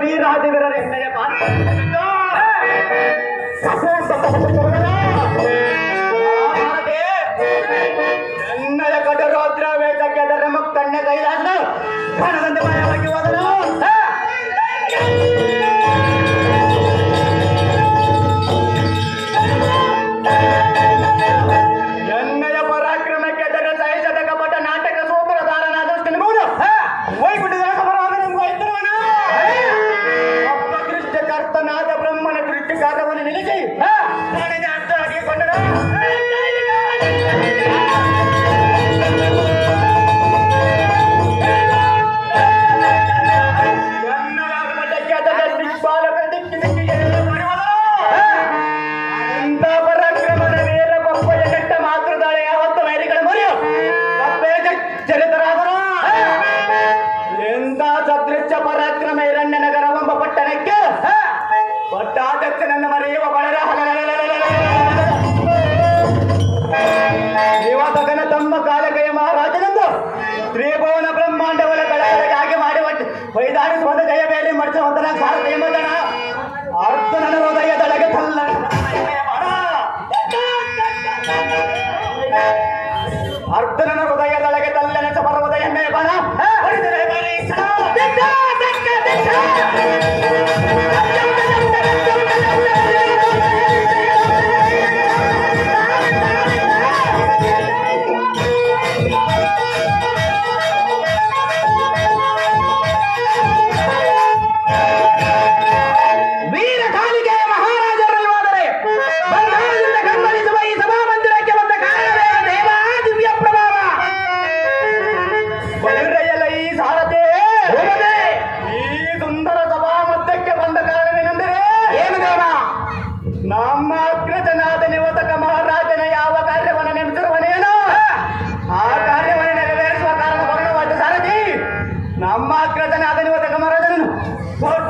वीर राजे मेरा रहने के बाद నాద బ్రహ్మణ కృష్ణ కాదమని నిలిచి ವೈದಾನಿಸುವಂತ ಜಯ ಬೇಲಿ ಮಡಿಸುವಂತನ ಭಾರತ ಎಂಬುದನ ಅರ್ಜುನನ ಹೃದಯದೊಳಗೆ ತಲ್ಲ ಅರ್ಜುನನ ಹೃದಯದೊಳಗೆ ಪರ್ವತ ಎಮ್ಮೆ ಬಣ ಹೊಡೆದರೆ ಬಲಿ. ದಿಟ್ಟ, ದಿಟ್ಟ, ನಮ್ಮ ಅಗ್ರಜನಾದ ನಿವತಕ ಮಹಾರಾಜನ ಯಾವ ಕಾರ್ಯವನ್ನು ನೇಮಿಸಿರುವನೇನೋ ಆ ಕಾರ್ಯವನ್ನು ನೆರವೇರಿಸುವ ಕಾರಣ ಭಗವಾದ ಸಾರಥಿ. ನಮ್ಮ ಅಗ್ರಜನಾದ ನಿವತಕ ಮಹಾರಾಜನನ್ನು ಸ್ವಲ್ಪ